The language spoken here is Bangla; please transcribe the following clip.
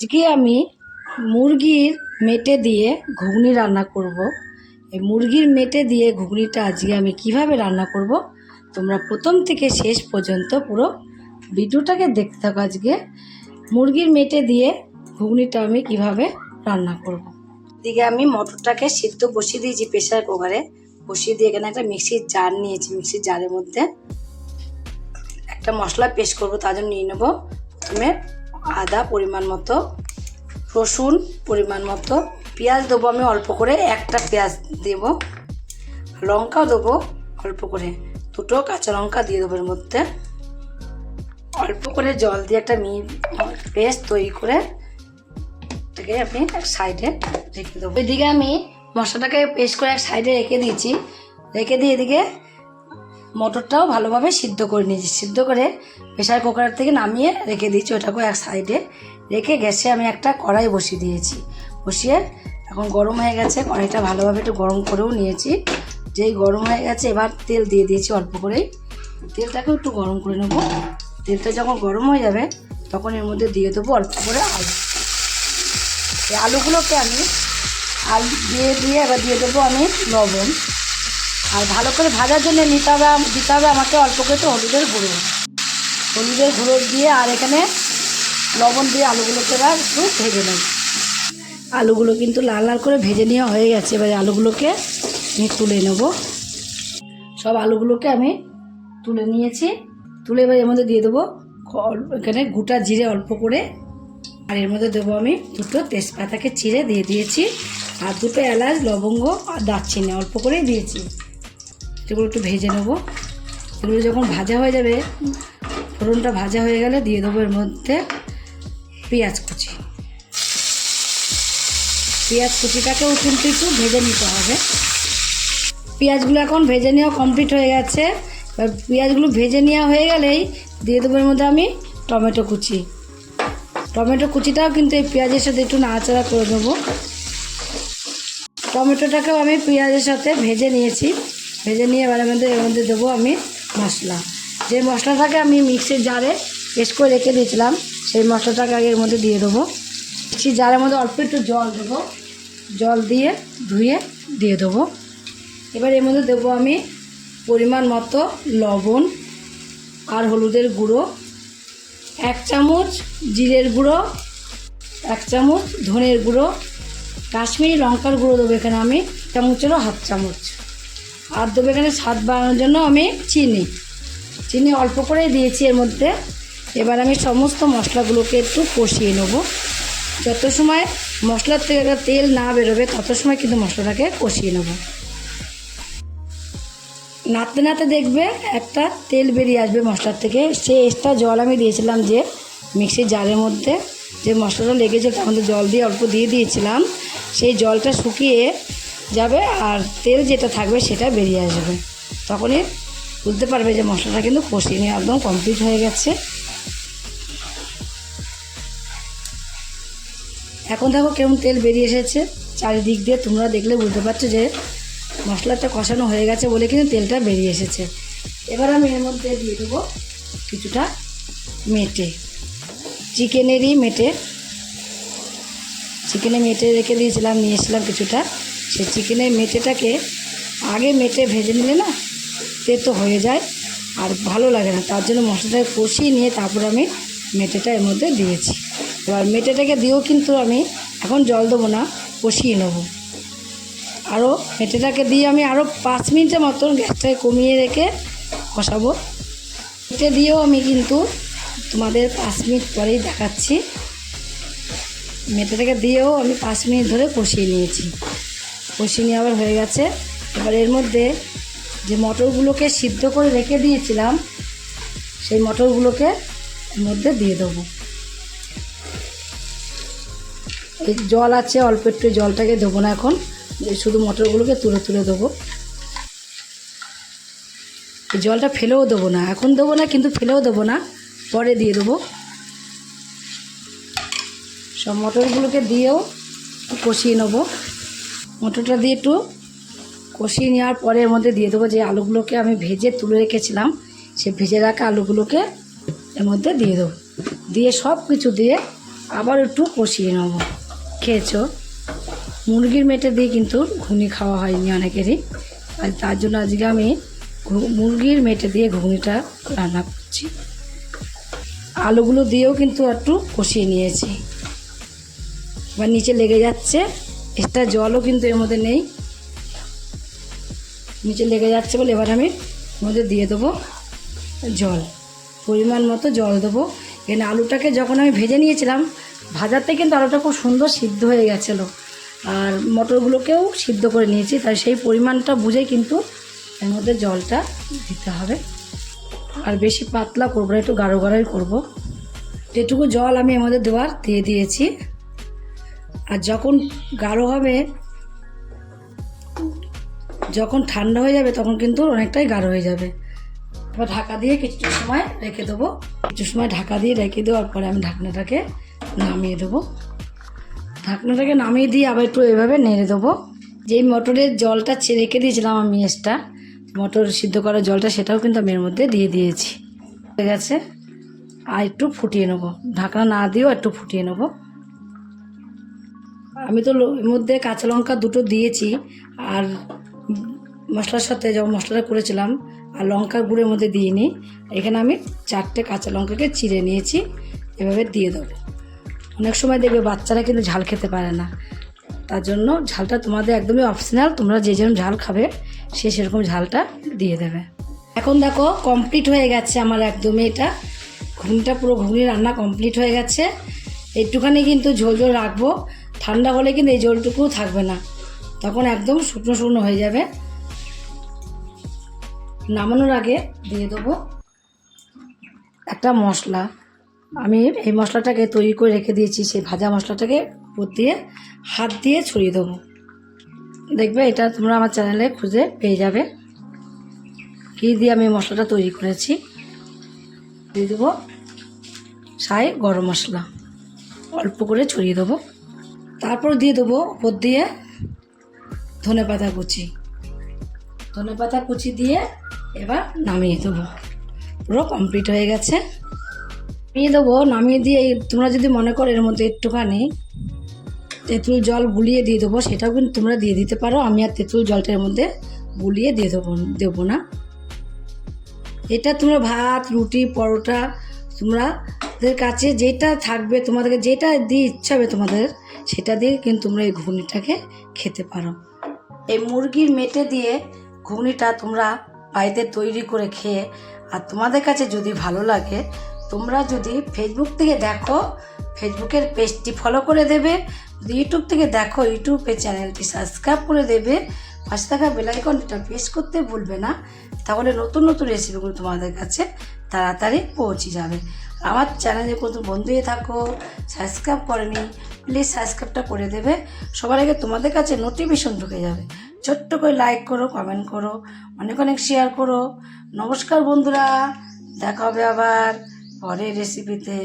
আজকে আমি মুরগির মেটে দিয়ে ঘুগনি রান্না করব। এই মুরগির মেটে দিয়ে ঘুগনিটা আজকে আমি কীভাবে রান্না করব। তোমরা প্রথম থেকে শেষ পর্যন্ত পুরো ভিডিওটাকে দেখতে থাকো আজকে মুরগির মেটে দিয়ে ঘুগনিটা আমি কীভাবে রান্না করব। দিকে আমি মটরটাকে সিদ্ধ বসিয়ে দিয়েছি প্রেশার কুকারে বসিয়ে দিয়ে এখানে একটা মিক্সির জার নিয়েছি, মিক্সির জারের মধ্যে একটা মশলা পেস্ট করব, তার জন্য নিয়ে নেব প্রথমে আদা পরিমাণ মতো, রসুন পরিমাণ মতো, পেঁয়াজ দেবো আমি অল্প করে, একটা পেঁয়াজ দেব, লঙ্কাও দেবো অল্প করে, দুটো কাঁচা লঙ্কা দিয়ে দেবো এর মধ্যে। অল্প করে জল দিয়ে একটা মি পেস্ট তৈরি করে এটাকে আমি এক সাইডে রেখে দেবো। এদিকে আমি মশলাটাকে পেস্ট করে এক সাইডে রেখে দিয়েছি। রেখে দিয়ে এদিকে মটরটাও ভালোভাবে সিদ্ধ করে নিয়েছি। সিদ্ধ করে প্রেশার কুকার থেকে নামিয়ে রেখে দিয়েছি ওটাকেও এক সাইডে। রেখে গ্যাসে আমি একটা কড়াই বসিয়ে দিয়েছি। বসিয়ে এখন গরম হয়ে গেছে, কড়াইটা ভালোভাবে একটু গরম করেও নিয়েছি। যেই গরম হয়ে গেছে এবার তেল দিয়ে দিয়েছি অল্প করেই। তেলটাকেও একটু গরম করে নেব। তেলটা যখন গরম হয়ে যাবে তখন এর মধ্যে দিয়ে দেবো অল্প করে আলু। এই আলুগুলোকে আমি আলু দিয়ে দিয়ে এবার দিয়ে দেবো আমি লবণ। আর ভালো করে ভাজার জন্য নিতে হবে দিতে হবে আমাকে অল্প করে একটু হলুদের গুঁড়ো। হলুদের গুঁড়ো দিয়ে আর এখানে লবণ দিয়ে আলুগুলোকে এবার একটু ভেজে নেব। আলুগুলো কিন্তু লাল লাল করে ভেজে নেওয়া হয়ে গেছে, এবার আলুগুলোকে আমি তুলে নেব। সব আলুগুলোকে আমি তুলে নিয়েছি। তুলে এবার এর মধ্যে দিয়ে দেবো এখানে গোটা জিরে অল্প করে। আর এর মধ্যে দেবো আমি দুটো তেজপাতাকে চিড়ে দিয়ে দিয়েছি। আর দুটো এলাচ, লবঙ্গ আর দারচিনি অল্প করেই দিয়েছি। এগুলো একটু ভেজে নেব। এগুলো যখন ভাজা হয়ে যাবে, ফোড়নটা ভাজা হয়ে গেলে দিয়ে দেবো এর মধ্যে পেঁয়াজ কুচি। পেঁয়াজ কুচিটাকেও কিন্তু একটু, ভেজে নিতে হবে। পেঁয়াজগুলো এখন ভেজে নেওয়া কমপ্লিট হয়ে গেছে। এবার পেঁয়াজগুলো ভেজে নেওয়া হয়ে গেলেই দিয়ে দেবো এর মধ্যে আমি টমেটো কুচি। টমেটো কুচিটাও কিন্তু এই পেঁয়াজের সাথে একটু নাড়াচাড়া করে দেবো টমেটোটাকেও আমি পেঁয়াজের সাথে ভেজে নিয়েছি। ভেজে নিয়ে এবার মধ্যে এর মধ্যে দেবো আমি মশলা। যে মশলাটাকে আমি মিক্সির জারে পেস্ট করে রেখে দিয়েছিলাম, সেই মশলাটাকে আগে এর মধ্যে দিয়ে দেবো। মিক্সির জারের মধ্যে অল্প একটু জল দেবো। জল দিয়ে ধুয়ে দিয়ে দেবো। এবার এর মধ্যে দেবো আমি পরিমাণ মতো লবণ আর হলুদের গুঁড়ো, এক চামচ জিরের গুঁড়ো, এক চামচ ধনের গুঁড়ো, কাশ্মীরি লঙ্কার গুঁড়ো দেবো এখানে আমি, চামচেরও হাফ চামচ। আর দেবো এখানে স্বাদ বাড়ানোর জন্য আমি চিনি। চিনি অল্প করেই দিয়েছি এর মধ্যে। এবার আমি সমস্ত মশলাগুলোকে একটু কষিয়ে নেব। যত সময় মশলার থেকে তেল না বেরোবে, তত সময় কিন্তু মশলাটাকে কষিয়ে নেব। নাড়তে নাড়তে দেখবে একটা তেল বেরিয়ে আসবে মশলার থেকে। সে এক্সট্রা জল আমি দিয়েছিলাম যে মিক্সির জারের মধ্যে। যে মশলাটা লেগেছে, তার মধ্যে জল দিয়ে অল্প দিয়ে দিয়েছিলাম। সেই জলটা শুকিয়ে যাবে আর তেল যেটা থাকবে সেটা বেরিয়ে আসবে। তখনই বুঝতে পারবে যে মশলাটা কিন্তু কষিয়ে নিয়ে একদম কমপ্লিট হয়ে গেছে। এখন দেখো কেমন তেল বেরিয়ে এসেছে। চারিদিক দিয়ে তোমরা দেখলে বুঝতে পারছ যে মশলাটা কষানো হয়ে গেছে বলে কিন্তু তেলটা বেরিয়ে এসেছে। এবার আমি এর মধ্যে দিয়ে দেবো কিছুটা মেটে। চিকেনেরই মেটে। চিকেনে মেটে রেখে দিয়েছিলাম নিয়ে এসেছিলাম কিছুটা। সেই চিকেনের মেটেটাকে আগে মেটে ভেজে নিলে না, তেতো হয়ে যায় আর ভালো লাগে না। তার জন্য মশলাটাকে কষিয়ে নিয়ে তারপর আমি মেটেটা এর মধ্যে দিয়েছি। এবার মেটেটাকে দিয়েও কিন্তু আমি এখন জল দেবো না, কষিয়ে নেব। আরও মেটেটাকে দিয়ে আমি আরও পাঁচ মিনিটের মতন গ্যাসটাকে কমিয়ে রেখে কষাবো। মেটে দিয়েও আমি কিন্তু তোমাদের পাঁচ মিনিট পরেই দেখাচ্ছি। মেটেটাকে দিয়েও আমি পাঁচ মিনিট ধরে কষিয়ে নিয়েছি। নিয়ে আবার হয়ে গেছে। এবার এর মধ্যে যে মটরগুলোকে সিদ্ধ করে রেখে দিয়েছিলাম, সেই মটরগুলোকে এর মধ্যে দিয়ে দেবো। এই জল আছে, অল্প একটু জলটাকে দেবো না এখন। শুধু মটরগুলোকে তুলে তুলে দেবো। এই জলটা ফেলেও দেবো না। এখন দেবো না, কিন্তু ফেলেও দেবো না। পরে দিয়ে দেবো। সব মটরগুলোকে দিয়েও কষিয়ে নেব। মটরটা দিয়ে একটু কষিয়ে নেওয়ার পরে এর মধ্যে দিয়ে দেবো যে আলুগুলোকে আমি ভেজে তুলে রেখেছিলাম, সে ভেজে রাখা আলুগুলোকে এর মধ্যে দিয়ে দেবো। দিয়ে সব কিছু দিয়ে আবার একটু কষিয়ে নেব। খেয়েছো? মুরগির মেটে দিয়ে কিন্তু ঘুগনি খাওয়া হয়নি অনেকেরই। আর তার জন্য আজকে আমি মুরগির মেটে দিয়ে ঘুগনিটা রান্না করছি। আলুগুলো দিয়েও কিন্তু একটু কষিয়ে নিয়েছি। এবার নিচে লেগে যাচ্ছে এক্সট্রা জলও কিন্তু এর মধ্যে নেই। নিচে লেগে যাচ্ছে বলে এবার আমি মধ্যে দিয়ে দেবো জল। পরিমাণ মতো জল দেবো। এখানে আলুটাকে যখন আমি ভেজে নিয়েছিলাম, ভাজাতে কিন্তু আলুটা খুব সুন্দর সিদ্ধ হয়ে গেছিল। আর মটরগুলোকেও সিদ্ধ করে নিয়েছি, তাই সেই পরিমাণটা বুঝে কিন্তু এর মধ্যে জলটা দিতে হবে। আর বেশি পাতলা করব না, একটু গাঢ় গাঢ়ই করব। যেটুকু জল আমি এর মধ্যে দেওয়ার দিয়ে দিয়েছি। আর যখন গাঢ় হবে, যখন ঠান্ডা হয়ে যাবে, তখন কিন্তু অনেকটাই গাঢ় হয়ে যাবে। এবার ঢাকা দিয়ে কিছু সময় রেখে দেবো। কিছু সময় ঢাকা দিয়ে রেখে দেওয়ার পরে আমি ঢাকনাটাকে নামিয়ে দেবো। ঢাকনাটাকে নামিয়ে দিয়ে আবার একটু এভাবে নেড়ে দেবো। যেই মটরের জলটা রেখে দিয়েছিলাম আমি এসটা মটর সিদ্ধ করার জলটা সেটাও কিন্তু আমি এর মধ্যে দিয়ে দিয়েছি। হয়ে গেছে। আর একটু ফুটিয়ে নেব। ঢাকনা না দিয়েও একটু ফুটিয়ে নেব। আমি তো এর মধ্যে কাঁচা লঙ্কা দুটো দিয়েছি, আর মশলার সাথে যখন মশলাটা করেছিলাম, আর লঙ্কার গুঁড়োর মধ্যে দিইনি। এখানে আমি চারটে কাঁচা লঙ্কাকে চিড়ে নিয়েছি, এভাবে দিয়ে দেবো। অনেক সময় দেখবে বাচ্চারা কিন্তু ঝাল খেতে পারে না। তার জন্য ঝালটা তোমাদের একদমই অপশনাল তোমরা যে যেরকম ঝাল খাবে, সে সেরকম ঝালটা দিয়ে দেবে। এখন দেখো কমপ্লিট হয়ে গেছে আমার একদমই এটা। ঘুগনিটা পুরো ঘুগনি রান্না কমপ্লিট হয়ে গেছে। একটুখানি কিন্তু ঝোল ঝোল রাখব। ঠান্ডা হলে কিন্তু এই ঝোলটুকুও থাকবে না। তখন একদম শুকনো শুকনো হয়ে যাবে। নামানোর আগে দিয়ে দেবো একটা মশলা। আমি এই মশলাটাকে তৈরি করে রেখে দিয়েছি, সেই ভাজা মশলাটাকে উপর দিয়ে হাত দিয়ে ছড়িয়ে দেবো। দেখবে এটা তোমরা আমার চ্যানেলে খুঁজে পেয়ে যাবে। কী দিয়ে আমি মশলাটা তৈরি করেছি। দিয়ে দেবো সাই গরম মশলা। অল্প করে ছড়িয়ে দেবো। তারপর দিয়ে দেবো উপর দিয়ে ধনে পাতা কুচি। ধনে পাতা কুচি দিয়ে এবার নামিয়ে দেবো। পুরো কমপ্লিট হয়ে গেছে। নামিয়ে দেবো, নামিয়ে দিয়ে তোমরা যদি মনে করো এর মধ্যে একটুখানি তেঁতুল জল গুলিয়ে দিয়ে দেবো, সেটাও কিন্তু তোমরা দিয়ে দিতে পারো। আমি আর তেঁতুল জলটার মধ্যে গুলিয়ে দিয়ে দেবো দেবো না। এটা তোমরা ভাত, রুটি, পরোটা তোমরাদের কাছে যেটা থাকবে, তোমাদেরকে যেটা দিয়ে ইচ্ছা হবে তোমাদের, সেটা দিয়ে কিন্তু তোমরা এই ঘুগনিটাকে খেতে পারো। এই মুরগির মেটে দিয়ে ঘুগনিটা তোমরা বাড়িতে তৈরি করে খেয়ে, আর তোমাদের কাছে যদি ভালো লাগে, তোমরা যদি ফেসবুক থেকে দেখো ফেসবুকের পেজটি ফলো করে দেবে, যদি ইউটিউব থেকে দেখো ইউটিউবে চ্যানেলটি সাবস্ক্রাইব করে দেবে পাশে থাকা বেলাইকনটা প্রেস করতে ভুলবে না, তাহলে নতুন নতুন রেসিপিগুলো তোমাদের কাছে তাড়াতাড়ি পৌঁছে যাবে। আমার চ্যানেলে কোনো বন্ধু হয়ে থাকো সাবস্ক্রাইব করেনি প্লিজ সাবস্ক্রাইবটা করে দেবে। সবার আগে তোমাদের কাছে নোটিফিকেশন ঢুকে যাবে। ছোট্ট করে লাইক করো কমেন্ট করো, অনেক অনেক শেয়ার করো। নমস্কার বন্ধুরা, দেখা হবে আবার পরের রেসিপিতে